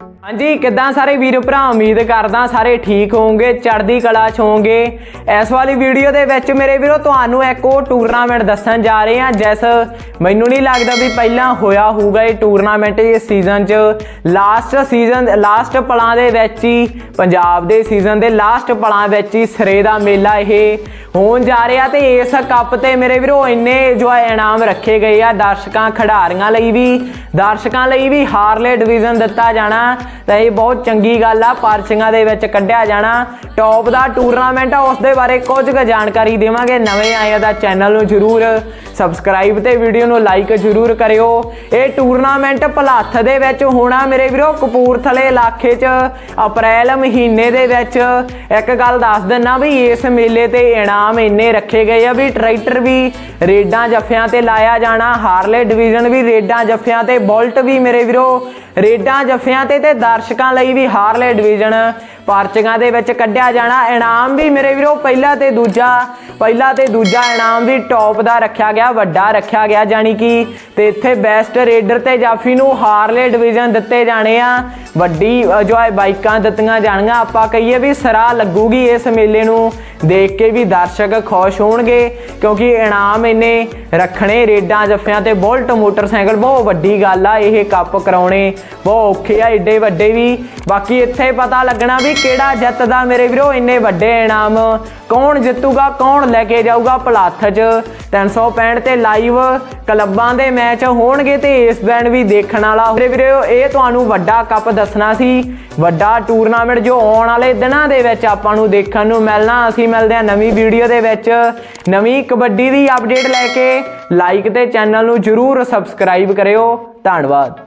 ਹਾਂਜੀ, ਕਿੱਦਾਂ ਸਾਰੇ ਵੀਰ ਭਰਾ? ਉਮੀਦ ਕਰਦਾ ਸਾਰੇ ਠੀਕ ਹੋਵੋਗੇ, ਚੜ੍ਹਦੀ ਕਲਾ ਚ ਹੋਵੋਗੇ। ਇਸ ਵਾਲੀ ਵੀਡੀਓ ਦੇ ਵਿੱਚ ਮੇਰੇ ਵੀਰੋ, ਤੁਹਾਨੂੰ ਇੱਕ ਉਹ ਟੂਰਨਾਮੈਂਟ ਦੱਸਣ ਜਾ ਰਹੇ ਹਾਂ, ਜਿਸ ਮੈਨੂੰ ਨਹੀਂ ਲੱਗਦਾ ਵੀ ਪਹਿਲਾਂ ਹੋਇਆ ਹੋਊਗਾ ਇਹ ਟੂਰਨਾਮੈਂਟ ਇਸ ਸੀਜ਼ਨ 'ਚ। ਲਾਸਟ ਸੀਜ਼ਨ ਲਾਸਟ ਪਲਾਂ ਦੇ ਵਿੱਚ ਹੀ, ਪੰਜਾਬ ਦੇ ਸੀਜ਼ਨ ਦੇ ਲਾਸਟ ਪਲਾਂ ਵਿੱਚ ਹੀ ਸਿਰੇ ਦਾ ਮੇਲਾ ਇਹ। ਹੋਣ ਜਾ ਰਿਹਾ ਤੇ ਇਸ ਕੱਪ ਤੇ ਮੇਰੇ ਵੀਰੋ ਇੰਨੇ ਜੋ ਹੈ ਇਨਾਮ ਰੱਖੇ ਗਏ ਆ, ਦਰਸ਼ਕਾਂ, ਖਿਡਾਰੀਆਂ ਲਈ ਵੀ, ਦਰਸ਼ਕਾਂ ਲਈ ਵੀ ਹਾਰਲੇ ਡਿਵੀਜ਼ਨ ਦਿੱਤਾ ਜਾਣਾ। ਤਾਂ ਇਹ ਬਹੁਤ ਚੰਗੀ ਗੱਲ ਆ, ਪਰਚੀਆਂ ਦੇ ਵਿੱਚ ਕੱਢਿਆ ਜਾਣਾ। ਟੌਪ ਦਾ ਟੂਰਨਾਮੈਂਟ ਆ ਉਸ ਦੇ ਬਾਰੇ ਕੁਝ ਕੁ ਜਾਣਕਾਰੀ ਦੇਵਾਂਗੇ। ਨਵੇਂ ਆਏ ਆ ਦਾ ਚੈਨਲ ਨੂੰ ਜਰੂਰ ਸਬਸਕ੍ਰਾਈਬ ਤੇ ਵੀਡੀਓ ਨੂੰ ਲਾਈਕ ਜਰੂਰ ਕਰਿਓ। ਇਹ ਟੂਰਨਾਮੈਂਟ ਭਲਾਥ ਦੇ ਵਿੱਚ ਹੋਣਾ ਮੇਰੇ ਵੀਰੋ, ਕਪੂਰਥਲੇ ਇਲਾਕੇ 'ਚ, ਅਪ੍ਰੈਲ ਮਹੀਨੇ ਦੇ ਵਿੱਚ। ਇੱਕ ਗੱਲ ਦੱਸ ਦਿੰਨਾ ਵੀ ਇਸ ਮੇਲੇ ਤੇ ਇਨਾਮ ਇੰਨੇ ਰੱਖੇ ਗਏ ਆ ਵੀ ਟਰੈਕਟਰ ਵੀ ਰੇਡਾਂ ਜੱਫਿਆਂ ਤੇ ਲਾਇਆ ਜਾਣਾ, ਹਾਰਲੇ ਡਿਵੀਜ਼ਨ ਵੀ ਰੇਡਾਂ ਜੱਫਿਆਂ ਤੇ, ਬੁਲਟ ਵੀ ਮੇਰੇ ਵੀਰੋ ਰੇਡਾਂ ਜੱਫਿਆਂ ਤੇ ਤੇ ਦਰਸ਼ਕਾਂ ਲਈ ਵੀ ਹਾਰਲੇ ਡਿਵੀਜ਼ਨ ਪਾਰਚੀਆਂ ਦੇ ਵਿੱਚ ਕੱਢਿਆ ਜਾਣਾ। ਇਨਾਮ ਵੀ ਮੇਰੇ ਵੀਰੋ ਪਹਿਲਾ ਤੇ ਦੂਜਾ, ਪਹਿਲਾ ਤੇ ਦੂਜਾ ਇਨਾਮ ਵੀ ਟੌਪ ਦਾ ਰੱਖਿਆ ਗਿਆ, ਵੱਡਾ ਰੱਖਿਆ ਗਿਆ ਜਾਨੀ ਕਿ ਤੇ ਇੱਥੇ ਬੈਸਟ ਰੇਡਰ ਤੇ ਜਾਫੀ ਨੂੰ ਹਾਰਲੇ ਡਿਵੀਜ਼ਨ ਦਿੱਤੇ ਜਾਣੇ ਆ। ਵੱਡੀ ਜੋ ਹੈ, ਬਾਈਕਾਂ ਦਿੱਤੀਆਂ ਜਾਣਗੀਆਂ। ਆਪਾਂ ਕਹੀਏ ਵੀ ਸਰਾ ਲੱਗੂਗੀ ਇਸ ਮੇਲੇ ਨੂੰ। ਦੇਖ ਕੇ ਵੀ ਦਰਸ਼ਕ ਖੁਸ਼ ਹੋਣਗੇ, ਕਿਉਂਕਿ ਇਨਾਮ ਇੰਨੇ ਰੱਖਣੇ, ਰੇਡਾਂ, ਜੱਫਿਆਂ ਤੇ ਬੁਲਟ, ਮੋਟਰਸਾਈਕਲ, ਬਹੁਤ ਵੱਡੀ ਗੱਲ ਆ ਇਹ ਕੱਪ ਕਰਾਉਣੇ। ਬਹੁਤ ਔਖੇ ਆ, ਏਡੇ ਵੱਡੇ ਵੀ। ਬਾਕੀ ਇੱਥੇ ਪਤਾ ਲੱਗਣਾ ਵੀ ਕਿਹੜਾ ਜਿੱਤਦਾ ਮੇਰੇ ਵੀਰੋ, ਇੰਨੇ ਵੱਡੇ ਇਨਾਮ। ਕੌਣ ਜਿੱਤੂਗਾ, ਕੌਣ ਲੈ ਕੇ ਜਾਊਗਾ ਪਲਾਥ 'ਚ। 365 ਤੇ ਲਾਈਵ ਕਲੱਬਾਂ ਦੇ ਮੈਚ ਹੋਣਗੇ ਤੇ ਇਸ ਬੈਂਡ ਵੀ ਦੇਖਣ ਵਾਲਾ ਮੇਰੇ ਵੀਰੋ, ਇਹ ਤੁਹਾਨੂੰ ਵੱਡਾ ਕੱਪ ਦੱਸਣਾ ਸੀ। ਵੱਡਾ ਟੂਰਨਾਮੈਂਟ ਜੋ ਆਉਣ ਵਾਲੇ ਦਿਨਾਂ ਦੇ ਵਿੱਚ ਆਪਾਂ ਨੂੰ ਦੇਖਣ ਨੂੰ ਮਿਲਣਾ। ਅਸੀਂ ਮਿਲਦੇ ਹਾਂ ਨਵੀਂ ਵੀਡੀਓ ਦੇ ਵਿੱਚ। ਨਵੀਂ ਕਬੱਡੀ ਦੀ ਅਪਡੇਟ ਲੈ ਕੇ ਲਾਈਕ ਤੇ ਚੈਨਲ ਨੂੰ ਜਰੂਰ ਸਬਸਕ੍ਰਾਈਬ ਕਰਿਓ। ਧੰਨਵਾਦ।